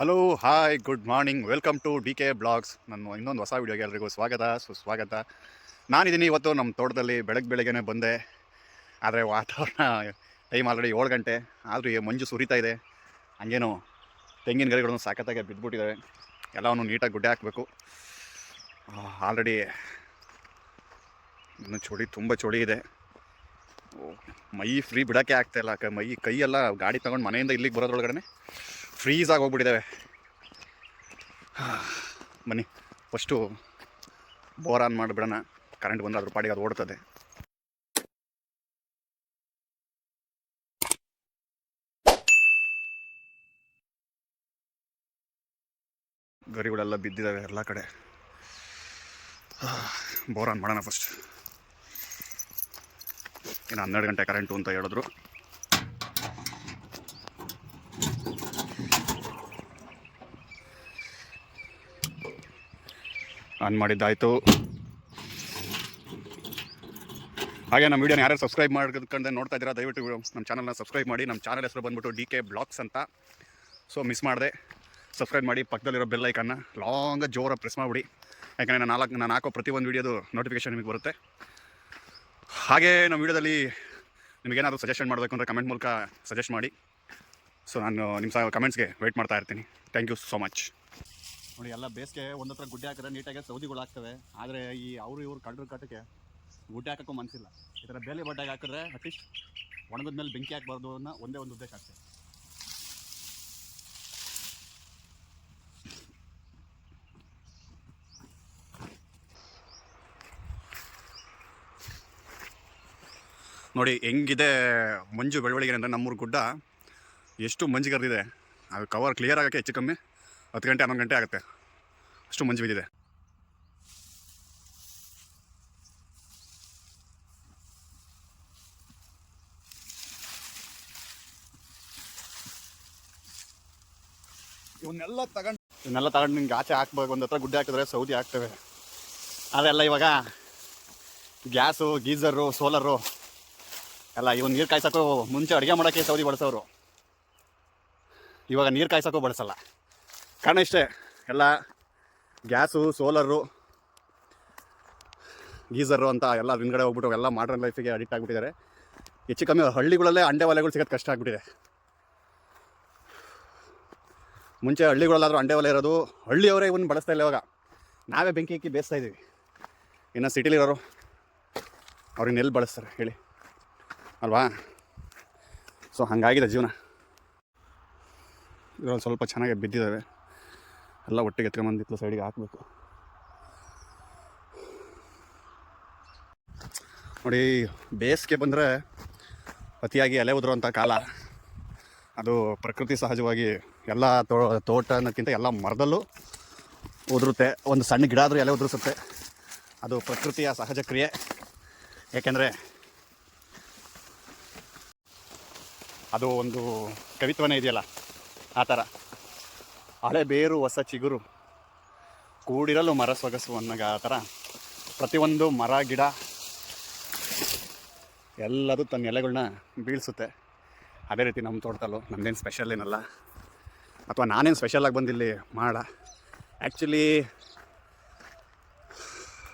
Hello hi good morning welcome to D K blogs ನನ್ನ ಇನ್ನೊಂದು ಹೊಸ ವೀಡಿಯೋಗೆ ಎಲ್ರಿಗೂ ಸ್ವಾಗತ. ಸುಸ್ವಾಗತ. ನಾನಿದ್ದೀನಿ ಇವತ್ತು ನಮ್ಮ ತೋಟದಲ್ಲಿ ಬೆಳಗ್ಗೆ ಬೆಳಗ್ಗೆನೇ ಬಂದೆ. ಆದರೆ ವಾತಾವರಣ ಟೈಮ್ ಆಲ್ರೆಡಿ ಏಳು ಗಂಟೆ. ಆದರೂ ಈ ಮಂಜು ಸುರಿತಾ ಇದೆ. ಹಂಗೇನು ತೆಂಗಿನ ಗರಿಗಳನ್ನು ಸಾಕತ್ತಾಗೆ ಬಿದ್ದುಬಿಟ್ಟಿದ್ದಾವೆ ಎಲ್ಲವನ್ನು ನೀಟಾಗಿ ಗುಡ್ಡೆ ಹಾಕಬೇಕು. ಆಲ್ರೆಡಿ ಇನ್ನು ಚಳಿ, ತುಂಬ ಚಳಿ ಇದೆ. ಮೈ ಫ್ರೀ ಬಿಡೋಕ್ಕೆ ಆಗ್ತಾಯಿಲ್ಲ ಮೈ ಕೈಯೆಲ್ಲ ಗಾಡಿ ತೊಗೊಂಡು ಮನೆಯಿಂದ ಇಲ್ಲಿಗೆ ಬರೋದ್ರೊಳಗಡೆ ಫ್ರೀಸ್ ಆಗಿ ಹೋಗ್ಬಿಟ್ಟಿದ್ದಾವೆ ಬನ್ನಿ. ಫಸ್ಟು ಬೋರ್ ಆನ್ ಮಾಡಿಬಿಡೋಣ. ಕರೆಂಟ್ ಬಂದು ಅದ್ರ ಪಾಡಿಗೆ ಅದು ಓಡ್ತದೆ. ಗರಿಗಳೆಲ್ಲ ಬಿದ್ದಿದ್ದಾವೆ ಎಲ್ಲ ಕಡೆ. ಬೋರ್ ಆನ್ ಮಾಡೋಣ ಫಸ್ಟ್ ಇನ್ನು ಹನ್ನೆರಡು ಗಂಟೆ ಕರೆಂಟು ಅಂತ ಹೇಳಿದ್ರು. ಆನ್ ಮಾಡಿದ್ದಾಯಿತು. ಹಾಗೆ ನಮ್ಮ ವೀಡಿಯೋನ ಯಾರು ಸಬ್ಸ್ಕ್ರೈಬ್ ಮಾಡ್ಕೊಂಡೆ ನೋಡ್ತಾ ಇದ್ದೀರಾ, ದಯವಿಟ್ಟು ನಮ್ಮ ಚಾನಲ್ನ ಸಬ್ಸ್ಕ್ರೈಬ್ ಮಾಡಿ. ನಮ್ಮ ಚಾನಲ್ ಹೆಸರು ಬಂದ್ಬಿಟ್ಟು ಡಿ ಕೆ ಬ್ಲಾಗ್ಸ್ ಅಂತ. ಸೊ ಮಿಸ್ ಮಾಡಿದೆ. ಸಬ್ಸ್ಕ್ರೈಬ್ ಮಾಡಿ, ಪಕ್ಕದಲ್ಲಿರೋ ಬೆಲ್ ಐಕನ್ನ ಲಾಂಗ ಜೋರ ಪ್ರೆಸ್ ಮಾಡಿಬಿಡಿ. ಯಾಕಂದರೆ ನಾನು ನಾಲ್ಕು ನಾನು ಹಾಕೋ ಪ್ರತಿಯೊಂದು ವೀಡಿಯೋದು ನೋಟಿಫಿಕೇಶನ್ ನಿಮಗೆ ಬರುತ್ತೆ. ಹಾಗೆ ನಮ್ಮ ವೀಡಿಯೋದಲ್ಲಿ ನಿಮಗೇನಾದರೂ ಸಜೆಷನ್ ಮಾಡಬೇಕು ಅಂದರೆ ಕಮೆಂಟ್ ಮೂಲಕ ಸಜೆಸ್ಟ್ ಮಾಡಿ. ಸೊ ನಾನು ನಿಮ್ಮ ಸಹ ಕಮೆಂಟ್ಸ್ಗೆ ವೆಯ್ಟ್ ಮಾಡ್ತಾ ಇರ್ತೀನಿ. ಥ್ಯಾಂಕ್ ಯು ಸೋ ಮಚ್ ನೋಡಿ, ಎಲ್ಲ ಬೇಸಿಗೆ ಒಂದು ಹತ್ರ ಗುಡ್ಡೆ ಹಾಕಿದ್ರೆ ನೀಟಾಗಿ ಸೌದಿಗಳು ಆಗ್ತವೆ. ಆದರೆ ಈ ಅವರು ಇವರು ಕಳ್ಳರ ಕಟ್ಟಕ್ಕೆ ಗುಡ್ಡೆ ಹಾಕೋಕ್ಕೂ ಮನಸ್ಸಿಲ್ಲ ಈ ಥರ ಬೇಲಿ ಬಡ್ಡಾಗಿ ಹಾಕಿದ್ರೆ ಅಟ್ಲೀಸ್ಟ್ ಒಣಗಿದ ಮೇಲೆ ಬೆಂಕಿ ಹಾಕ್ಬಾರ್ದು ಅನ್ನೋ ಒಂದೇ ಒಂದು ಉದ್ದೇಶ ಆಗ್ತದೆ ನೋಡಿ, ಹೆಂಗಿದೆ ಮಂಜು ಬೆಳವಣಿಗೆ ಅಂದರೆ ನಮ್ಮೂರು ಗುಡ್ಡ. ಎಷ್ಟು ಮಂಜು ಕರೆದಿದೆ. ಅದು ಕವರ್ ಕ್ಲಿಯರ್ ಆಗೋಕ್ಕೆ ಹೆಚ್ಚು ಕಮ್ಮಿ. ಹತ್ತು ಗಂಟೆ, ಹನ್ನೊಂದು ಗಂಟೆ ಆಗುತ್ತೆ. ಅಷ್ಟು ಮಂಜು ಬಿದ್ದಿದೆ. ಇವನ್ನೆಲ್ಲ ತಗೊಂಡು ಇವನ್ನೆಲ್ಲ ತಗೊಂಡು ನಿಂಗೆ ಆಚೆ ಹಾಕ್ಬೇಕು, ಒಂದು ಹತ್ರ ಗುಡ್ಡೆ ಹಾಕಿದ್ರೆ ಸೌದಿ ಹಾಕ್ತೇವೆ. ಅದೆಲ್ಲ ಇವಾಗ ಗ್ಯಾಸು ಗೀಝರು ಸೋಲರು, ಎಲ್ಲ ಇವನ್ ನೀರು ಕಾಯ್ಸೋಕ್ಕೂ ಮುಂಚೆ ಅಡುಗೆ ಮಾಡೋಕ್ಕೆ ಸೌದಿ ಬಳಸೋರು. ಇವಾಗ ನೀರು ಕಾಯ್ಸೋಕ್ಕೂ ಬಳಸಲ್ಲ. ಕಾರಣ ಇಷ್ಟೇ. ಎಲ್ಲ ಗ್ಯಾಸು, ಸೋಲರು ಗೀಝರು ಅಂತ ಎಲ್ಲ ಹಿಂದ್ಗಡೆ ಹೋಗ್ಬಿಟ್ಟು ಎಲ್ಲ ಮಾಡ್ರನ್ ಲೈಫಿಗೆ ಅಡಿಕ್ಟ್ ಆಗಿಬಿಟ್ಟಿದ್ದಾರೆ. ಹೆಚ್ಚು ಕಮ್ಮಿ ಹಳ್ಳಿಗಳಲ್ಲೇ ಅಂಡೆ ಒಲೆಗಳು ಸಿಗೋದು ಕಷ್ಟ ಆಗಿಬಿಟ್ಟಿದೆ. ಮುಂಚೆ ಹಳ್ಳಿಗಳಲ್ಲಾದರೂ ಅಂಡೆ ಒಲೆ ಇರೋದು ಹಳ್ಳಿಯವರೇ ಇವನ್ನ ಬಳಸ್ತಾ ಇಲ್ಲ ಇವಾಗ. ನಾವೇ ಬೆಂಕಿ ಹಾಕಿ ಬೇಯಿಸ್ತಾ ಇದ್ದೀವಿ ಇನ್ನು ಸಿಟಿಲಿರೋರು ಅವ್ರಿಗೆ ಎಲ್ಲಿ ಬಳಸ್ತಾರೆ ಹೇಳಿ. ಅಲ್ವಾ? ಸೊ ಹಾಗಾಗಿದೆ ಜೀವನ. ಇದರಲ್ಲಿ ಸ್ವಲ್ಪ ಚೆನ್ನಾಗಿ ಬಿದ್ದಿದ್ದಾವೆ. ಎಲ್ಲ ಒಟ್ಟಿಗೆ ಎತ್ಕೊಂಬಂದಿತ್ತು ಸೈಡಿಗೆ ಹಾಕಬೇಕು. ನೋಡಿ, ಬೇಸಿಗೆ ಬಂದರೆ ಅತಿಯಾಗಿ ಎಲೆ ಉದುರುವಂಥ ಕಾಲ. ಅದು ಪ್ರಕೃತಿ ಸಹಜವಾಗಿ ಎಲ್ಲ ತೋ ತೋಟ ಅನ್ನೋಕ್ಕಿಂತ ಎಲ್ಲ ಮರದಲ್ಲೂ ಉದುರುತ್ತೆ. ಒಂದು ಸಣ್ಣ ಗಿಡ ಆದರೂ ಎಲೆ ಉದುರಿಸುತ್ತೆ. ಅದು ಪ್ರಕೃತಿಯ ಸಹಜ ಕ್ರಿಯೆ. ಏಕೆಂದರೆ ಅದು ಒಂದು ಕವಿತ್ವನೇ ಇದೆಯಲ್ಲ, ಆ ಥರ. ಹಳೆ ಬೇರು ಹೊಸ ಚಿಗುರು. ಕೂಡಿರಲು ಮರ ಸೊಗಸು ಅನ್ನೋ ಆ ಥರ. ಪ್ರತಿಯೊಂದು ಮರ, ಗಿಡ, ಎಲ್ಲದೂ ತನ್ನ ಎಲೆಗಳನ್ನ ಬೀಳಿಸುತ್ತೆ. ಅದೇ ರೀತಿ ನಮ್ಮ ತೋಟದಲ್ಲೂ ನಮ್ಮದೇನು ಸ್ಪೆಷಲ್ ಏನಲ್ಲ. ಅಥವಾ ನಾನೇನು ಸ್ಪೆಷಲಾಗಿ ಬಂದಿಲ್ಲಿ ಮಾಡ. ಆ್ಯಕ್ಚುಲಿ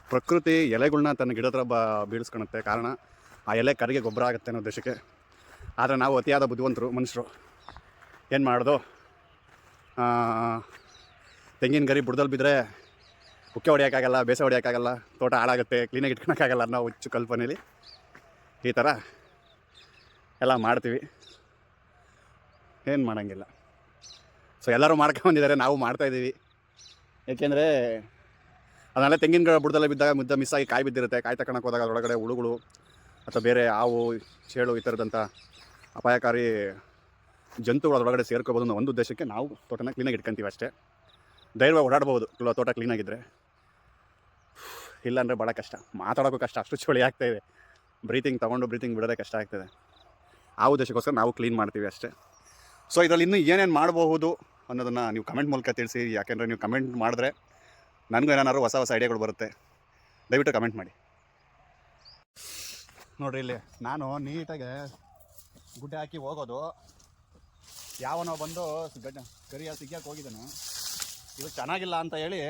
ಪ್ರಕೃತಿ ಎಲೆಗಳನ್ನ ತನ್ನ ಗಿಡ ಹತ್ರ ಬ ಬೀಳಿಸ್ಕೊಳುತ್ತೆ ಕಾರಣ, ಆ ಎಲೆ ಕರಿಗೆ ಗೊಬ್ಬರ ಆಗುತ್ತೆ ಅನ್ನೋ ಉದ್ದೇಶಕ್ಕೆ. ಆದರೆ ನಾವು ಅತಿಯಾದ ಬುದ್ಧಿವಂತರು, ಮನುಷ್ಯರು. ಏನು ಮಾಡೋದು? ತೆಂಗಿನ ಗರಿ ಬುಡ್ದಲ್ಲಿ ಬಿದ್ದರೆ ಉಕ್ಕೆ ಹೊಡಿಯೋಕ್ಕಾಗಲ್ಲ ಬೇಸ ಹೊಡಿಯೋಕ್ಕಾಗಲ್ಲ ತೋಟ ಹಾಳಾಗುತ್ತೆ ಕ್ಲೀನಾಗಿ ಇಟ್ಕೊಳಕ್ಕಾಗಲ್ಲ ಅನ್ನೋ ಹುಚ್ಚು ಕಲ್ಪನೆಯಲ್ಲಿ ಈ ಥರ ಎಲ್ಲ ಮಾಡ್ತೀವಿ. ಏನು ಮಾಡೋಂಗಿಲ್ಲ. ಸೊ ಎಲ್ಲರೂ ಮಾಡ್ಕೊಂಬಂದಿದ್ದಾರೆ, ನಾವು ಮಾಡ್ತಾಯಿದ್ದೀವಿ ಏಕೆಂದರೆ ಅದನ್ನೆಲ್ಲ ತೆಂಗಿನ ಗಿಡ ಬುಡದಲ್ಲೇ ಬಿದ್ದಾಗ ಮುದ್ದ ಮಿಸ್ ಆಗಿ ಕಾಯಿ ಬಿದ್ದಿರುತ್ತೆ. ಕಾಯಿ ತಗೊಳಕ್ಕೆ ಹೋದಾಗ ಅದರೊಳಗಡೆ ಹುಳುಗಳು ಅಥವಾ ಬೇರೆ ಹಾವು, ಚೇಳು ಈ ಥರದಂಥ ಅಪಾಯಕಾರಿ ಜಂತುಗಳು ಅದರೊಳಗಡೆ ಸೇರ್ಕೋಬೋದು ಅನ್ನೋ ಒಂದು ಉದ್ದೇಶಕ್ಕೆ ನಾವು ತೋಟನ ಕ್ಲೀನಾಗಿ ಇಟ್ಕೊಂತೀವಿ ಅಷ್ಟೇ. ಧೈರ್ಯವಾಗಿ ಓಡಾಡ್ಬೋದು ತೋಟ ಕ್ಲೀನಾಗಿದ್ದರೆ ಇಲ್ಲಾಂದರೆ ಭಾಳ ಕಷ್ಟ. ಮಾತಾಡೋಕ್ಕೂ ಕಷ್ಟ. ಅಷ್ಟು ಚಳಿ ಆಗ್ತಾ ಇದೆ. ಬ್ರೀತಿಂಗ್ ತೊಗೊಂಡು ಬ್ರೀತಿಂಗ್ ಬಿಡೋದೇ ಕಷ್ಟ ಆಗ್ತದೆ. ಆ ಉದ್ದೇಶಕ್ಕೋಸ್ಕರ ನಾವು ಕ್ಲೀನ್ ಮಾಡ್ತೀವಿ ಅಷ್ಟೇ. ಸೊ ಇದರಲ್ಲಿ ಇನ್ನೂ ಏನೇನು ಮಾಡಬಹುದು ಅನ್ನೋದನ್ನು ನೀವು ಕಮೆಂಟ್ ಮೂಲಕ ತಿಳಿಸಿ. ಯಾಕೆಂದರೆ ನೀವು ಕಮೆಂಟ್ ಮಾಡಿದ್ರೆ ನನಗೂ ಏನಾದ್ರು ಹೊಸ ಹೊಸ ಐಡಿಯಾಗಳು ಬರುತ್ತೆ. ದಯವಿಟ್ಟು ಕಮೆಂಟ್ ಮಾಡಿ. ನೋಡಿರಿ ಇಲ್ಲಿ ನಾನು ನೀಟಾಗಿ ಗುಡ್ಡೆ ಹಾಕಿ ಹೋಗೋದು. ಯಾವನೋ ಬಂದು ಗಡ್ಡ ಕರಿಯ ಸಿಗ್ಯಕ್ಕೆ ಹೋಗಿದ್ದಾನೆ. ಇದು ಚೆನ್ನಾಗಿಲ್ಲ ಅಂತ ಹೇಳಿ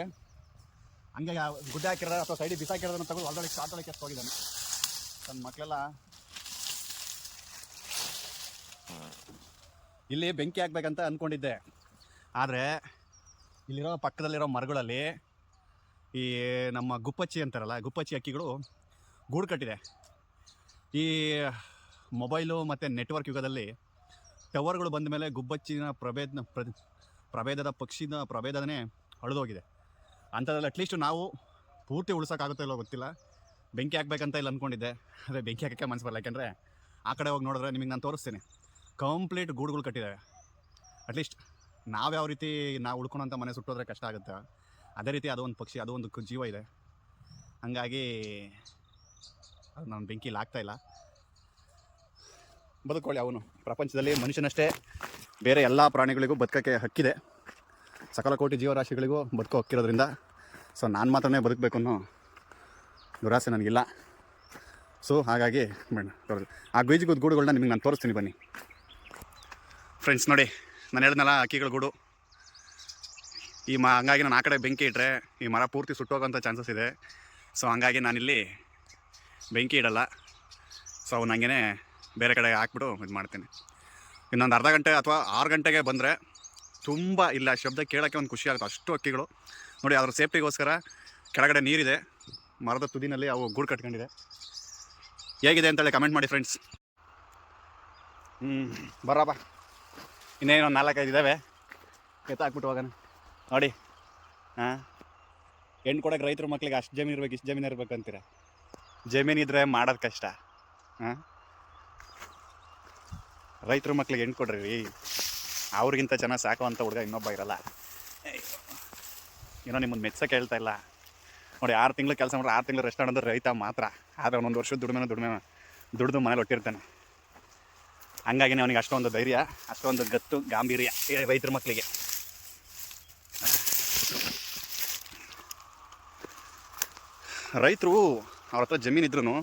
ಹಂಗೆ ಗುಡ್ಡ ಹಾಕಿರೋ ಅಥವಾ ಸೈಡಿಗೆ ಬಿಸಾಕಿರೋದನ್ನು ತಗೊಂಡು ಹೊಲದೊಳಗೆ ಶಾರ್ಟೊಳಗೆ ಕೆತ್ತು ಹೋಗಿದ್ದಾನೆ. ನನ್ನ ಮಕ್ಕಳೆಲ್ಲ ಇಲ್ಲಿ ಬೆಂಕಿ ಹಾಕ್ಬೇಕಂತ ಅಂದ್ಕೊಂಡಿದ್ದೆ ಆದರೆ ಇಲ್ಲಿರೋ ಪಕ್ಕದಲ್ಲಿರೋ ಮರಗಳಲ್ಲಿ ಈ ನಮ್ಮ ಗುಪ್ಪಚ್ಚಿ ಅಂತಾರಲ್ಲ, ಗುಪ್ಪಚ್ಚಿ ಅಕ್ಕಿಗಳು ಗೂಡು ಕಟ್ಟಿದೆ. ಈ ಮೊಬೈಲು ಮತ್ತು ನೆಟ್ವರ್ಕ್ ಯುಗದಲ್ಲಿ ಟವರ್ಗಳು ಬಂದ ಮೇಲೆ ಗುಬ್ಬಚ್ಚಿನ ಪ್ರಭೇದ ಪ್ರ- ಪ್ರಭೇದದ ಪಕ್ಷಿನ ಪ್ರಭೇದನೇ ಅಳಿದೋಗಿದೆ. ಅಂಥದ್ರಲ್ಲಿ ಅಟ್ಲೀಸ್ಟ್ ನಾವು ಪೂರ್ತಿ ಉಳ್ಸೋಕ್ಕಾಗುತ್ತೋ ಇಲ್ಲೋ ಗೊತ್ತಿಲ್ಲ. ಬೆಂಕಿ ಹಾಕ್ಬೇಕಂತ ಇಲ್ಲಿ ಅಂದ್ಕೊಂಡಿದ್ದೆ ಅದೇ ಬೆಂಕಿ ಹಾಕೋಕ್ಕೆ ಮನಸ್ಸು ಬರಲ್ಲ. ಯಾಕೆಂದರೆ ಆ ಕಡೆ ಹೋಗಿ ನೋಡಿದ್ರೆ ನಿಮಗೆ ನಾನು ತೋರಿಸ್ತೀನಿ. ಕಂಪ್ಲೀಟ್ ಗೂಡುಗಳು ಕಟ್ಟಿದ್ದಾವೆ ಅಟ್ಲೀಸ್ಟ್ ನಾವು ಯಾವ ರೀತಿ ನಾವು ಉಳ್ಕೊಳೋಂಥ ಮನೆ ಸುಟ್ಟೋದ್ರೆ ಕಷ್ಟ ಆಗುತ್ತೆ? ಅದೇ ರೀತಿ ಅದು ಒಂದು ಪಕ್ಷಿ, ಅದು ಒಂದು ಜೀವ ಇದೆ. ಹಂಗಾಗಿ ಅದು ನಾನು ಬೆಂಕಿಲಿ ಆಗ್ತಾಯಿಲ್ಲ ಬದುಕೊಳ್ಳಿ, ಅವನು. ಪ್ರಪಂಚದಲ್ಲಿ ಮನುಷ್ಯನಷ್ಟೇ. ಬೇರೆ ಎಲ್ಲ ಪ್ರಾಣಿಗಳಿಗೂ ಬದುಕೋಕ್ಕೆ ಹಕ್ಕಿದೆ. ಸಕಲ ಕೋಟಿ ಜೀವರಾಶಿಗಳಿಗೂ ಬದುಕೋ ಹಕ್ಕಿರೋದ್ರಿಂದ. ಸೊ ನಾನು ಮಾತ್ರನೇ ಬದುಕಬೇಕು ಅನ್ನೋ ದುರಾಸೆ ನನಗಿಲ್ಲ. ಸೊ ಹಾಗಾಗಿ ಬೇಡ ಆ ಬೀಜದ ಗೂಡುಗಳನ್ನ ನಿಮಗೆ ನಾನು ತೋರಿಸ್ತೀನಿ ಬನ್ನಿ. ಫ್ರೆಂಡ್ಸ್ ನೋಡಿ, ನಾನು ಹೇಳಿದ್ನಲ್ಲ ಹಕ್ಕಿಗಳ ಗೂಡು. ಈ ಮ, ಹಂಗಾಗಿ ನಾನು ಆ ಕಡೆ ಬೆಂಕಿ ಇಟ್ಟರೆ ಈ ಮರ ಪೂರ್ತಿ ಸುಟ್ಟೋಗೋಂಥ ಚಾನ್ಸಸ್ ಇದೆ. ಸೊ ಹಂಗಾಗಿ ನಾನಿಲ್ಲಿ ಬೆಂಕಿ ಇಡಲ್ಲ. ಸೊ ಅವ್ನು ಹಂಗೇ ಬೇರೆ ಕಡೆ ಹಾಕ್ಬಿಟ್ಟು ಇದು ಮಾಡ್ತೀನಿ. ಇನ್ನೊಂದು ಅರ್ಧ ಗಂಟೆ ಅಥವಾ ಆರು ಗಂಟೆಗೆ ಬಂದರೆ ತುಂಬ ಇಲ್ಲ, ಶಬ್ದ ಕೇಳೋಕ್ಕೆ ಒಂದು ಖುಷಿ ಆಗುತ್ತೆ. ಅಷ್ಟು ಹಕ್ಕಿಗಳು ನೋಡಿ, ಅದ್ರ ಸೇಫ್ಟಿಗೋಸ್ಕರ ಕೆಳಗಡೆ ನೀರಿದೆ. ಮರದ ತುದಿನಲ್ಲಿ ಅವು ಗೂಡು ಕಟ್ಕೊಂಡಿದೆ. ಹೇಗಿದೆ ಅಂತೇಳಿ ಕಮೆಂಟ್ ಮಾಡಿ ಫ್ರೆಂಡ್ಸ್ ಹ್ಞೂ ಬರಪ್ಪ ಇನ್ನೇನು ಒಂದು ನಾಲ್ಕೈದು ಇದ್ದಾವೆ ಎತ್ತಾಕ್ಬಿಟ್ಟು ಹೋಗೋಣ. ನೋಡಿ. ಹಾಂ? ಹೆಣ್ಣು ಕೊಡೋಕೆ ರೈತರು ಮಕ್ಳಿಗೆ ಅಷ್ಟು ಜಮೀನು ಇರ್ಬೇಕು, ಇಷ್ಟು ಜಮೀನು ಇರ್ಬೇಕು ಅಂತೀರ? ಜಮೀನಿದ್ರೆ ಮಾಡೋದು ಕಷ್ಟ. ಹಾಂ? ರೈತರ ಮಕ್ಳಿಗೆ ಹೆಣ್ಣು ಕೊಡ್ರಿ. ಅವ್ರಿಗಿಂತ ಚೆನ್ನಾಗಿ ಸಾಕುವಂಥ ಹುಡುಗ ಇನ್ನೊಬ್ಬ ಇರಲ್ಲ. ಏನೋ ನಿಮ್ಮನ್ನು ಮೆಚ್ಚಕ್ಕೆ ಹೇಳ್ತಾ ಇಲ್ಲ. ನೋಡಿ, ಆರು ತಿಂಗಳು ಕೆಲಸ ಮಾಡ್ರೆ ಆರು ತಿಂಗಳು ರೆಸ್ಟ್ ಮಾಡೋದು ರೈತ ಮಾತ್ರ. ಆದರೆ ಒಂದೊಂದು ವರ್ಷದ ದುಡಿಮೆನೋ ದುಡಿಮೆನೋ ದುಡ್ದು ಮನೇಲಿ ಹೊಟ್ಟಿರ್ತಾನೆ ಹಂಗಾಗಿ ಅವನಿಗೆ ಅಷ್ಟೊಂದು ಧೈರ್ಯ, ಅಷ್ಟೊಂದು ಗತ್ತು, ಗಾಂಭೀರ್ಯ ರೈತರ ಮಕ್ಕಳಿಗೆ ರೈತರು ಅವ್ರ ಹತ್ರ ಜಮೀನಿದ್ರು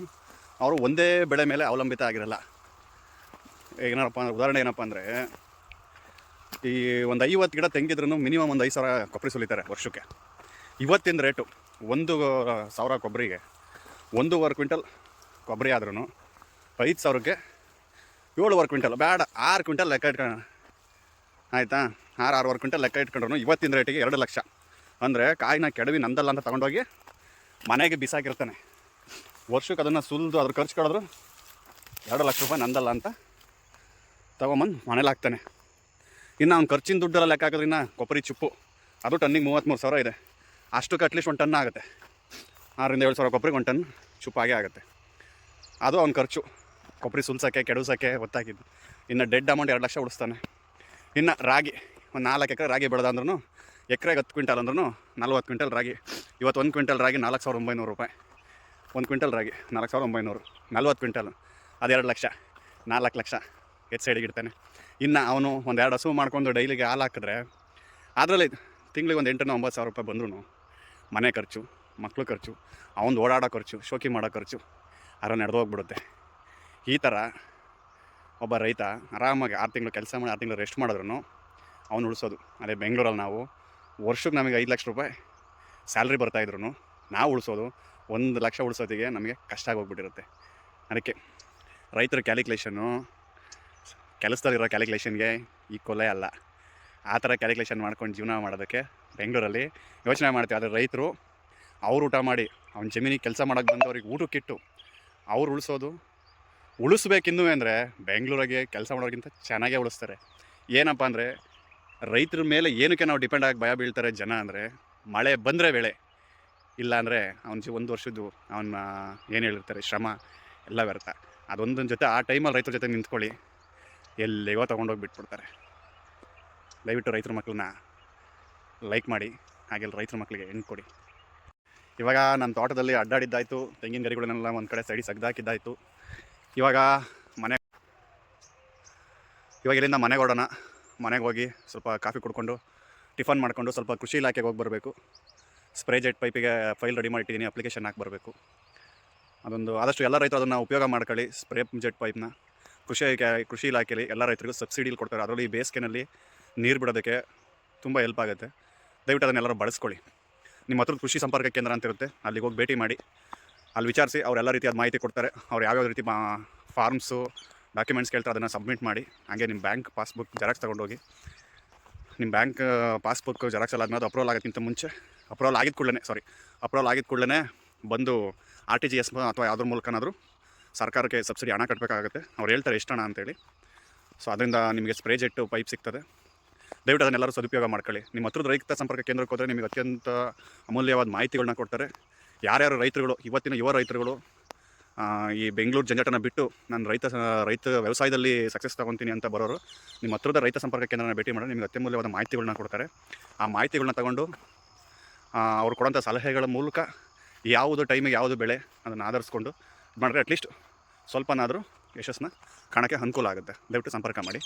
ಅವರು ಒಂದೇ ಬೆಳೆ ಮೇಲೆ ಅವಲಂಬಿತ ಆಗಿರಲ್ಲ. ಏನಪ್ಪ ಅಂದ್ರೆ, ಉದಾಹರಣೆ ಏನಪ್ಪ ಅಂದರೆ, ಈ ಒಂದು ಐವತ್ತು ಗಿಡ ತೆಂಗಿದ್ರೂ ಮಿನಿಮಮ್ ಒಂದು ಐದು ಸಾವಿರ ಕೊಬ್ಬರಿ ಸುಲಿತಾರೆ ವರ್ಷಕ್ಕೆ. ಇವತ್ತಿನ ರೇಟು ಒಂದು ಸಾವಿರ ಕೊಬ್ಬರಿಗೆ ಒಂದೂವರೆ ಕ್ವಿಂಟಲ್ ಕೊಬ್ಬರಿ ಆದ್ರೂ ಐದು ಸಾವಿರಕ್ಕೆ ಏಳುವರೆ ಕ್ವಿಂಟಲ್, ಬೇಡ, ಆರು ಕ್ವಿಂಟಲ್ ಲೆಕ್ಕ ಇಟ್ಕೊಳ್ಳೋಣ ಆಯಿತಾ? ಆರು, ಆರೂವರೆ ಕ್ವಿಂಟಲ್ ಲೆಕ್ಕ ಇಟ್ಕೊಂಡ್ರು ಇವತ್ತಿನ ರೇಟಿಗೆ ಎರಡು ಲಕ್ಷ. ಅಂದರೆ ಕಾಯಿನ ಕೆಡವಿ ನಂದಲ್ಲ ಅಂತ ತೊಗೊಂಡೋಗಿ ಮನೆಗೆ ಬಿಸಾಕಿರ್ತಾನೆ. ವರ್ಷಕ್ಕೆ ಅದನ್ನು ಸುಲಿದು ಅದ್ರ ಖರ್ಚು ಕಳೆದ್ರು ಎರಡು ಲಕ್ಷ ರೂಪಾಯಿ ನಂದಲ್ಲ ಅಂತ ತೊಗೊಂಬಂದು ಮನೇಲಿ ಹಾಕ್ತಾನೆ. ಇನ್ನು ಅವ್ನು ಖರ್ಚಿನ ದುಡ್ಡೆಲ್ಲ ಲೆಕ್ಕ ಹಾಕಿದ್ರೆ ಇನ್ನು ಕೊಬ್ಬರಿ ಚುಪ್ಪು, ಅದು ಟನ್ನಿಗೆ ಮೂವತ್ತ್ಮೂರು ಸಾವಿರ ಇದೆ. ಅಷ್ಟಕ್ಕೆ ಅಟ್ಲೀಸ್ಟ್ ಒಂದು ಟನ್ ಆಗುತ್ತೆ. ಆರರಿಂದ ಏಳು ಸಾವಿರ ಕೊಬ್ಬರಿಗೆ ಒಂದು ಟನ್ ಚುಪ್ಪಾಗೇ ಆಗುತ್ತೆ. ಅದು ಅವ್ನ ಖರ್ಚು. ಕೊಬ್ಬರಿ ಸುಲ್ಸೋಕ್ಕೆ ಕೆಡವ್ಸೋಕ್ಕೆ ಗೊತ್ತಾಗಿದ್ದು ಇನ್ನು ಡೆಡ್ ಅಮೌಂಟ್ ಎರಡು ಲಕ್ಷ ಉಳಿಸ್ತಾನೆ. ಇನ್ನು ರಾಗಿ, ಒಂದು ನಾಲ್ಕು ಎಕರೆ ರಾಗಿ ಬೆಳೆದಂದ್ರೂ ಎಕರೆಗೆ ಹತ್ತು ಕ್ವಿಂಟಲ್ ಅಂದ್ರೂ ನಲ್ವತ್ತು ಕ್ವಿಂಟಲ್ ರಾಗಿ, ಇವತ್ತು ಒಂದು ಕ್ವಿಂಟಲ್ ರಾಗಿ ನಾಲ್ಕು ಸಾವಿರದ ಒಂಬೈನೂರು ರೂಪಾಯಿ. ಒಂದು ಕ್ವಿಂಟಲ್ ರಾಗಿ ನಾಲ್ಕು ಸಾವಿರದ ಒಂಬೈನೂರು, ನಲ್ವತ್ತು ಕ್ವಿಂಟಲ್, ಅದೆರಡು ಲಕ್ಷ, ನಾಲ್ಕು ಲಕ್ಷ. ಎತ್ ಸೈಡಿಗೆ ಇಡ್ತಾನೆ. ಇನ್ನು ಅವನು ಒಂದು ಎರಡು ಹಸು ಮಾಡ್ಕೊಂಡು ಡೈಲಿಗೆ ಹಾಲು ಹಾಕಿದ್ರೆ ಅದರಲ್ಲಿ ತಿಂಗಳಿಗೆ ಒಂದು ಎಂಟರಿಂದ ಒಂಬತ್ತು ಸಾವಿರ ರೂಪಾಯಿ ಬಂದ್ರೂ ಮನೆ ಖರ್ಚು ಮಕ್ಕಳು ಖರ್ಚು, ಅವನು ಓಡಾಡೋ ಖರ್ಚು, ಶೋಕಿ ಮಾಡೋ ಖರ್ಚು ಅರ ನಡೆದೋಗ್ಬಿಡುತ್ತೆ ಈ ಥರ ಒಬ್ಬ ರೈತ ಆರಾಮಾಗಿ ಆರು ತಿಂಗಳು ಕೆಲಸ ಮಾಡಿ ಆರು ತಿಂಗಳು ರೆಸ್ಟ್ ಮಾಡಿದ್ರು ಅವನು ಉಳಿಸೋದು. ಅದೇ ಬೆಂಗಳೂರಲ್ಲಿ ನಾವು ವರ್ಷಕ್ಕೆ ನಮಗೆ ಐದು ಲಕ್ಷ ರೂಪಾಯಿ ಸ್ಯಾಲ್ರಿ ಬರ್ತಾಯಿದ್ರು ನಾವು ಉಳಿಸೋದು, ಒಂದು ಲಕ್ಷ ಉಳಿಸೋದಿಗೆ ನಮಗೆ ಕಷ್ಟ ಆಗೋಗ್ಬಿಟ್ಟಿರುತ್ತೆ ಅದಕ್ಕೆ ರೈತರ ಕ್ಯಾಲ್ಕುಲೇಷನ್ನು ಕೆಲಸದಲ್ಲಿರೋ ಕ್ಯಾಲ್ಕುಲೇಷನ್ಗೆ ಈ ಕೊಲೆ ಅಲ್ಲ. ಆ ಥರ ಕ್ಯಾಲ್ಕುಲೇಷನ್ ಮಾಡ್ಕೊಂಡು ಜೀವನ ಮಾಡೋದಕ್ಕೆ ಬೆಂಗಳೂರಲ್ಲಿ ಯೋಚನೆ ಮಾಡ್ತೀವಿ. ಆದರೆ ರೈತರು ಅವ್ರು ಊಟ ಮಾಡಿ, ಅವ್ನ ಜಮೀನಿಗೆ ಕೆಲಸ ಮಾಡೋಕ್ಕೆ ಬಂದವ್ರಿಗೆ ಊಟಕ್ಕಿಟ್ಟು ಅವ್ರು ಉಳಿಸೋದು. ಉಳಿಸ್ಬೇಕಿನ್ನೂ ಅಂದರೆ ಬೆಂಗಳೂರಿಗೆ ಕೆಲಸ ಮಾಡೋರಿಗಿಂತ ಚೆನ್ನಾಗೇ ಉಳಿಸ್ತಾರೆ. ಏನಪ್ಪ ಅಂದರೆ ರೈತರ ಮೇಲೆ ಏನಕ್ಕೆ ನಾವು ಡಿಪೆಂಡ್ ಆಗಿ ಭಯ ಬೀಳ್ತಾರೆ ಜನ ಅಂದರೆ ಮಳೆ ಬಂದರೆ ಬೆಳೆ. ಇಲ್ಲ ಅಂದರೆ ಅವ್ನ ಜೀವ ಒಂದು ವರ್ಷದ್ದು ಅವನ, ಏನು ಹೇಳಿರ್ತಾರೆ, ಶ್ರಮ ಎಲ್ಲ ವ್ಯರ್ಥ. ಅದೊಂದೊಂದು ಜೊತೆ ಆ ಟೈಮಲ್ಲಿ ರೈತರ ಜೊತೆ ನಿಂತ್ಕೊಳ್ಳಿ. ಎಲ್ಲಿಗೋ ತೊಗೊಂಡೋಗಿ ಬಿಟ್ಬಿಡ್ತಾರೆ. ದಯವಿಟ್ಟು ರೈತರ ಮಕ್ಕಳನ್ನ ಲೈಕ್ ಮಾಡಿ, ಹಾಗೆಲ್ಲ ರೈತರ ಮಕ್ಕಳಿಗೆ ಹೆಣ್ಣು ಕೊಡಿ. ಇವಾಗ ನನ್ನ ತೋಟದಲ್ಲಿ ಅಡ್ಡಾಡಿದ್ದಾಯಿತು, ತೆಂಗಿನ ಗರಿಗಳನ್ನೆಲ್ಲ ಒಂದು ಕಡೆ ಸೈಡಿ ಸಗ್ದಾಕಿದ್ದಾಯಿತು. ಇವಾಗ ಮನೆ ಇವಾಗ ಇಲ್ಲಿಂದ ಮನೆಗೆ ಹೊಡೋಣ ಮನೆಗೆ ಹೋಗಿ ಸ್ವಲ್ಪ ಕಾಫಿ ಕುಡ್ಕೊಂಡು, ಟಿಫನ್ ಮಾಡಿಕೊಂಡು ಸ್ವಲ್ಪ ಕೃಷಿ ಇಲಾಖೆಗೆ ಹೋಗಿ ಬರಬೇಕು. ಸ್ಪ್ರೇ ಜೆಟ್ ಪೈಪಿಗೆ ಫೈಲ್ ರೆಡಿ ಮಾಡಿಟ್ಟಿದ್ದೀನಿ ಅಪ್ಲಿಕೇಶನ್ ಹಾಕಿ ಬರಬೇಕು. ಅದೊಂದು ಆದಷ್ಟು ಎಲ್ಲ ರೈತರು ಅದನ್ನು ಉಪಯೋಗ ಮಾಡ್ಕೊಳ್ಳಿ, ಸ್ಪ್ರೇ ಜೆಟ್ ಪೈಪ್ನ. ಕೃಷಿ ಕೃಷಿ ಇಲಾಖೆಯಲ್ಲಿ ಎಲ್ಲ ರೈತರಿಗೂ ಸಬ್ಸಿಡಿಲಿ ಕೊಡ್ತಾರೆ. ಅದರಲ್ಲಿ ಬೇಸಿಗೆನಲ್ಲಿ ನೀರು ಬಿಡೋದಕ್ಕೆ ತುಂಬ ಹೆಲ್ಪ್ ಆಗುತ್ತೆ. ದಯವಿಟ್ಟು ಅದನ್ನೆಲ್ಲರೂ ಬಳಸ್ಕೊಳ್ಳಿ. ನಿಮ್ಮ ಹತ್ರದ ಕೃಷಿ ಸಂಪರ್ಕ ಕೇಂದ್ರ ಅಂತ ಇರುತ್ತೆ. ಅಲ್ಲಿಗೆ ಹೋಗಿ ಭೇಟಿ ಮಾಡಿ. ಅಲ್ಲಿ ವಿಚಾರಿಸಿ ಅವರೆಲ್ಲ ರೀತಿಯಾದ ಮಾಹಿತಿ ಕೊಡ್ತಾರೆ. ಅವ್ರು ಯಾವ್ಯಾವ ರೀತಿ ಮಾ, ಫಾರ್ಮ್ಸು, ಡಾಕ್ಯುಮೆಂಟ್ಸ್ ಕೇಳ್ತಾರೆ ಅದನ್ನು ಸಬ್ಮಿಟ್ ಮಾಡಿ. ಹಾಗೆ ನಿಮ್ಮ ಬ್ಯಾಂಕ್ ಪಾಸ್ಬುಕ್ ಜೆರಾಕ್ಸ್ ತೊಗೊಂಡೋಗಿ. ನಿಮ್ಮ ಬ್ಯಾಂಕ್ ಪಾಸ್ಬುಕ್ ಜೆರಾಕ್ಸ್ ಎಲ್ಲ ಆದಮೇಲೆ ಅಪ್ರೂವಲ್ ಆಗೋಕ್ಕಿಂತ ಮುಂಚೆ, ಅಪ್ರೂವಲ್ ಆಗಿದ ಕೂಡಲೇ ಸಾರಿ ಅಪ್ರೂವಲ್ ಆಗಿದ ಕೂಡಲೇ ಬಂದು ಆರ್ ಟಿ ಜಿ ಎಸ್ ಅಥವಾ ಯಾವುದ್ರ ಮೂಲಕನಾದರೂ ಸರ್ಕಾರಕ್ಕೆ ಸಬ್ಸಿಡಿ ಹಣ ಕಟ್ಟಬೇಕಾಗುತ್ತೆ ಅವ್ರು ಹೇಳ್ತಾರೆ ಎಷ್ಟು ಹಣ ಅಂತೇಳಿ. ಸೊ ಅದರಿಂದ ನಿಮಗೆ ಸ್ಪ್ರೇ ಜೆಟ್ಟು, ಪೈಪ್ ಸಿಗ್ತದೆ. ದಯವಿಟ್ಟು ಅದನ್ನೆಲ್ಲರೂ ಸದುಪಯೋಗ ಮಾಡ್ಕೊಳ್ಳಿ. ನಿಮ್ಮ ಹತ್ರದ ರೈತ ಸಂಪರ್ಕ ಕೇಂದ್ರಕ್ಕೆ ಹೋದರೆ ನಿಮಗೆ ಅತ್ಯಂತ ಅಮೂಲ್ಯವಾದ ಮಾಹಿತಿಗಳನ್ನ ಕೊಡ್ತಾರೆ. ಯಾರ್ಯಾರು ರೈತರುಗಳು, ಇವತ್ತಿನ ಯುವ ರೈತರುಗಳು ಈ ಬೆಂಗಳೂರು ಜಂಜಟನ ಬಿಟ್ಟು ನಾನು ರೈತ ರೈತ ವ್ಯವಸಾಯದಲ್ಲಿ ಸಕ್ಸಸ್ ತಗೊತೀನಿ ಅಂತ ಬರೋರು, ನಿಮ್ಮ ಹತ್ರದ ರೈತ ಸಂಪರ್ಕ ಕೇಂದ್ರನ ಭೇಟಿ ಮಾಡಿ ನಿಮಗೆ ಅತ್ಯಮೂಲ್ಯವಾದ ಮಾಹಿತಿಗಳನ್ನ ಕೊಡ್ತಾರೆ. ಆ ಮಾಹಿತಿಗಳನ್ನ ತಗೊಂಡು ಅವ್ರು ಕೊಡೋಂಥ ಸಲಹೆಗಳ ಮೂಲಕ ಯಾವುದು ಟೈಮಿಗೆ ಯಾವುದು ಬೆಳೆ, ಅದನ್ನು ಆಧರಿಸ್ಕೊಂಡು ಮಾಡಿದ್ರೆ ಅಟ್ಲೀಸ್ಟ್ ಸ್ವಲ್ಪನಾದರೂ ಯಶಸ್ಸನ್ನ ಕಾಣೋಕ್ಕೆ ಅನುಕೂಲ ಆಗುತ್ತೆ. ದಯವಿಟ್ಟು ಸಂಪರ್ಕ ಮಾಡಿ.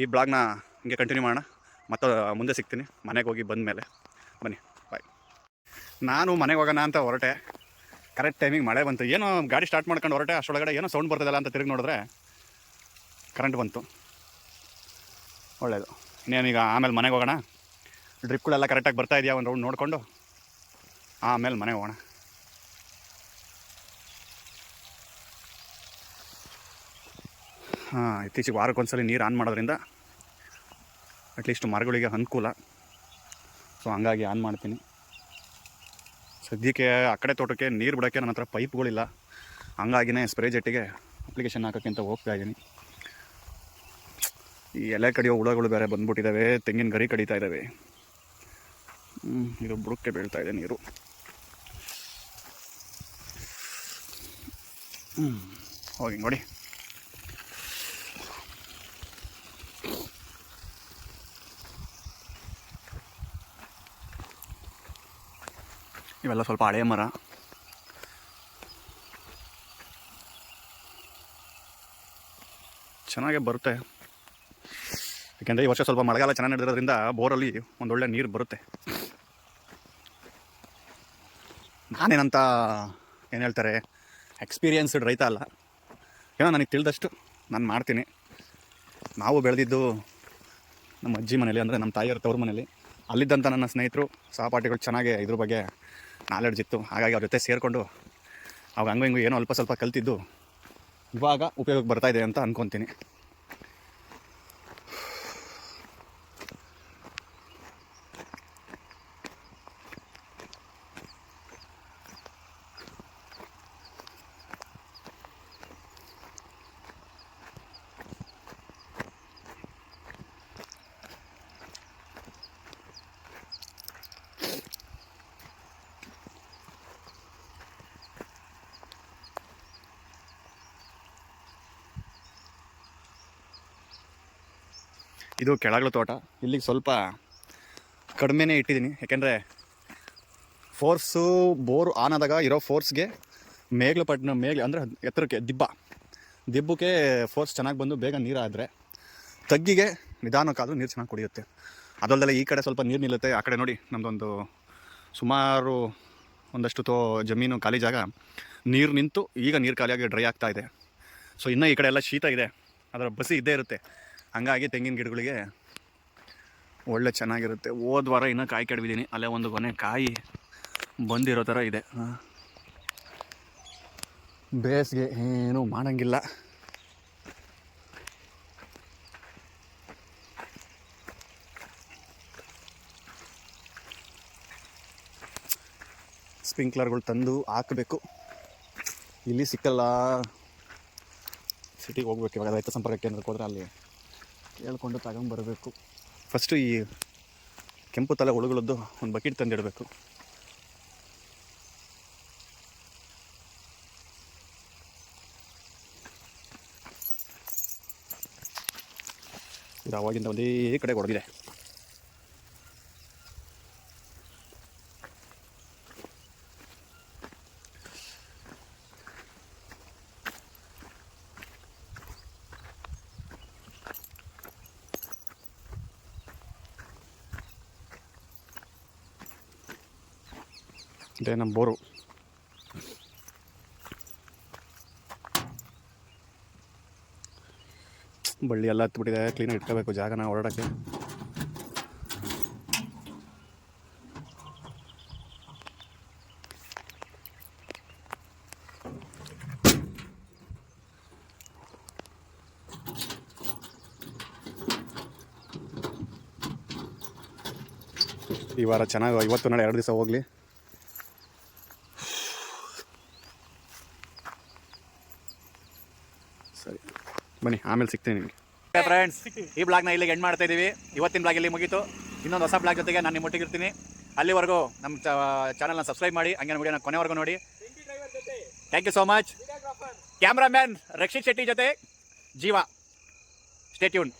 ಈ ಬ್ಲಾಗ್ನ ಹಿಂಗೆ ಕಂಟಿನ್ಯೂ ಮಾಡೋಣ. ಮತ್ತೆ ಮುಂದೆ ಸಿಗ್ತೀನಿ. ಮನೆಗೆ ಹೋಗಿ ಬಂದ ಮೇಲೆ ಬನ್ನಿ. ಬಾಯ್ ನಾನು ಮನೆಗೆ ಹೋಗೋಣ ಅಂತ ಹೊರಟೆ. ಕರೆಕ್ಟ್ ಟೈಮಿಗೆ ಮಳೆ ಬಂತು. ಏನೋ ಗಾಡಿ ಸ್ಟಾರ್ಟ್ ಮಾಡ್ಕೊಂಡು ಹೊರಟೆ. ಅಷ್ಟೊಳಗಡೆ ಏನೋ ಸೌಂಡ್ ಬರ್ತದಲ್ಲ ಅಂತ ತಿರುಗಿ ನೋಡಿದ್ರೆ ಕರೆಂಟ್ ಬಂತು. ಒಳ್ಳೆಯದು ಇನ್ನೇನೀಗ ಆಮೇಲೆ ಮನೆಗೆ ಹೋಗೋಣ. ಡ್ರಿಪ್ಗಳೆಲ್ಲ ಕರೆಕ್ಟಾಗಿ ಬರ್ತಾ ಇದೆಯಾ? ಒಂದು ರೌಂಡ್ ನೋಡಿಕೊಂಡು. ಆಮೇಲೆ ಮನೆಗೆ ಹೋಗೋಣ. ಇತ್ತೀಚೆಗೆ ವಾರಕ್ಕೊಂದ್ಸಲ ನೀರು ಆನ್ ಮಾಡೋದ್ರಿಂದ ಅಟ್ಲೀಸ್ಟ್ ಮರಗಳಿಗೆ ಅನುಕೂಲ. ಸೊ ಹಂಗಾಗಿ ಆನ್ ಮಾಡ್ತೀನಿ. ಸದ್ಯಕ್ಕೆ ಆ ಕಡೆ ತೋಟಕ್ಕೆ ನೀರು ಬಿಡೋಕ್ಕೆ ನನ್ನ ಹತ್ರ ಪೈಪ್ಗಳಿಲ್ಲ. ಹಂಗಾಗಿನೇ ಸ್ಪ್ರೇ ಜೆಟ್ಟಿಗೆ ಅಪ್ಲಿಕೇಶನ್ ಹಾಕೋಕ್ಕಿಂತ ಹೋಗ್ತಾ ಇದ್ದೀನಿ. ಈ ಎಲೆ ಕಡಿಯೋ ಹುಳಗಳು ಬೇರೆ ಬಂದ್ಬಿಟ್ಟಿದ್ದಾವೆ ತೆಂಗಿನ ಗರಿ ಕಡಿತಾ ಇದ್ದಾವೆ ಇದು ಬುಡಕ್ಕೆ ಬೀಳ್ತಾ ಇದೆ ನೀರು. ಹೋಗಿ ನೋಡಿ. ಇವೆಲ್ಲ ಸ್ವಲ್ಪ ಹಳೆಯ ಮರ. ಚೆನ್ನಾಗೇ ಬರುತ್ತೆ. ಯಾಕೆಂದರೆ ಈ ವರ್ಷ ಸ್ವಲ್ಪ ಮಳೆಗಾಲ ಚೆನ್ನಾಗಿ ನಡೆದಿರೋದ್ರಿಂದ ಬೋರಲ್ಲಿ ಒಂದೊಳ್ಳೆ ನೀರು ಬರುತ್ತೆ. ನಾನೇನಂತ ಏನು ಹೇಳ್ತಾರೆ ಎಕ್ಸ್ಪೀರಿಯನ್ಸ್ಡ್ ರೈತ ಅಲ್ಲ. ಏನೋ ನನಗೆ ತಿಳಿದಷ್ಟು ನಾನು ಮಾಡ್ತೀನಿ. ನಾವು ಬೆಳೆದಿದ್ದು ನಮ್ಮ ಅಜ್ಜಿ ಮನೇಲಿ ಅಂದರೆ ನಮ್ಮ ತಾಯಿಯವ್ರ ತವ್ರ ಮನೇಲಿ. ಅಲ್ಲಿದ್ದಂಥ ನನ್ನ ಸ್ನೇಹಿತರು ಸಹಪಾಠಿಗಳು ಚೆನ್ನಾಗೆ ಇದ್ರ ಬಗ್ಗೆ ನಾಲೆಡ್ಜ್ ಇತ್ತು. ಹಾಗಾಗಿ ಅವ್ರ ಜೊತೆ ಸೇರಿಕೊಂಡು ಅವಾಗ ಹಂಗು ಹಿಂಗೂ ಏನೋ ಅಲ್ಪ ಸ್ವಲ್ಪ ಕಲ್ತಿದ್ದು ಇವಾಗ ಉಪಯೋಗಕ್ಕೆ ಬರ್ತಾ ಇದೆ ಅಂತ ಅನ್ಕೊತೀನಿ. ಇದು ಕೆಳಗಳ ತೋಟ. ಇಲ್ಲಿಗೆ ಸ್ವಲ್ಪ ಕಡಿಮೆನೇ ಇಟ್ಟಿದ್ದೀನಿ. ಯಾಕೆಂದರೆ ಫೋರ್ಸು ಬೋರ್ ಆನ್ ಆದಾಗ ಇರೋ ಫೋರ್ಸ್ಗೆ ಮೇಗ್ಲು ಪಟ್ನ ಮೇಗ್ಲು, ಅಂದರೆ ಎತ್ತರಕ್ಕೆ ದಿಬ್ಬ. ದಿಬ್ಬಕ್ಕೆ ಫೋರ್ಸ್ ಚೆನ್ನಾಗಿ ಬಂದು ಬೇಗ ನೀರಾದರೆ ತಗ್ಗಿಗೆ ನಿಧಾನಕ್ಕಾದರೂ ನೀರು ಚೆನ್ನಾಗಿ ಕುಡಿಯುತ್ತೆ. ಅದಲ್ಲದೆ ಈ ಕಡೆ ಸ್ವಲ್ಪ ನೀರು ನಿಲ್ಲುತ್ತೆ. ಆ ಕಡೆ ನೋಡಿ ನಮ್ಮದೊಂದು ಸುಮಾರು ಒಂದಷ್ಟು ತೋ ಜಮೀನು ಖಾಲಿ ಜಾಗ. ನೀರು ನಿಂತು ಈಗ ನೀರು ಖಾಲಿಯಾಗಿ ಡ್ರೈ ಆಗ್ತಾ ಇದೆ. ಸೊ ಇನ್ನೂ ಈ ಕಡೆ ಎಲ್ಲ ಶೀತ ಇದೆ. ಅದರ ಬಸಿ ಇದ್ದೇ ಇರುತ್ತೆ. ಹಂಗಾಗಿ ತೆಂಗಿನ ಗಿಡಗಳಿಗೆ ಒಳ್ಳೆ ಚೆನ್ನಾಗಿರುತ್ತೆ. ಹೋದ ವಾರ ಇನ್ನೂ ಕಾಯಿ ಕೆಡ್ವಿದ್ದೀನಿ ಅಲ್ಲೇ ಒಂದು ಕೊನೆ ಕಾಯಿ ಬಂದಿರೋ ಥರ ಇದೆ. ಬೇಸಿಗೆ ಏನೂ ಮಾಡಂಗಿಲ್ಲ. ಸ್ಪ್ರಿಂಕ್ಲರ್ಗಳು ತಂದು ಹಾಕಬೇಕು. ಇಲ್ಲಿ ಸಿಕ್ಕಲ್ಲ. ಸಿಟಿಗೆ ಹೋಗ್ಬೇಕು ಇವಾಗ ರೈತ ಸಂಪರ್ಕ ಕೇಂದ್ರಕ್ಕೆ ಹೋದ್ರೆ ಅಲ್ಲಿ ಕೇಳ್ಕೊಂಡು ತಗೊಂಬರಬೇಕು ಫಸ್ಟು ಈ ಕೆಂಪು ತಲೆ ಹುಳುಗಳದ್ದು ಒಂದು ಬಕೆಟ್ ತಂದಿಡಬೇಕು. ಇದು ಅವಾಗಿಂದ ಒಂದೇ ಕಡೆ ಹೊಡೆದಿದೆ ಇದೇ ನಮ್ಮ ಬೋರು ಬಳ್ಳಿ ಎಲ್ಲ ಹತ್ಬಿಟ್ಟಿದೆ ಕ್ಲೀನಾಗಿ ಇಟ್ಕೋಬೇಕು ಜಾಗನ ಓಡಾಡೋಕ್ಕೆ ಈ ವಾರ ಚೆನ್ನಾಗಿ, ಇವತ್ತು ನಾಳೆ ಎರಡು ದಿವಸ ಹೋಗಲಿ ಸರಿ ಬನ್ನಿ, ಆಮೇಲೆ ಸಿಗ್ತೀನಿ ನಿಮಗೆ. ಫ್ರೆಂಡ್ಸ್ ಈ ಬ್ಲಾಗ್ನ ಇಲ್ಲಿಗೆ ಎಂಡ್ ಮಾಡ್ತಾ ಇದ್ದೀವಿ ಇವತ್ತಿನ ಬ್ಲಾಗ್ ಇಲ್ಲಿ ಮುಗೀತು. ಇನ್ನೊಂದು ಹೊಸ ಬ್ಲಾಗ್ ಜೊತೆಗೆ ನಾನು ನಿಮ್ಮ ಒಟ್ಟಿಗಿರ್ತೀನಿ. ಅಲ್ಲಿವರೆಗೂ ನಮ್ಮ ಚಾನಲ್ನ ಸಬ್ಸ್ಕ್ರೈಬ್ ಮಾಡಿ ಹಂಗೆ ವಿಡಿಯೋನ ಕೊನೆವರೆಗೂ ನೋಡಿ. Thank you so much cameraman Rakshith Shetty ಜೊತೆ ಜೀವ. ಸ್ಟೇಟ್ಯೂನ್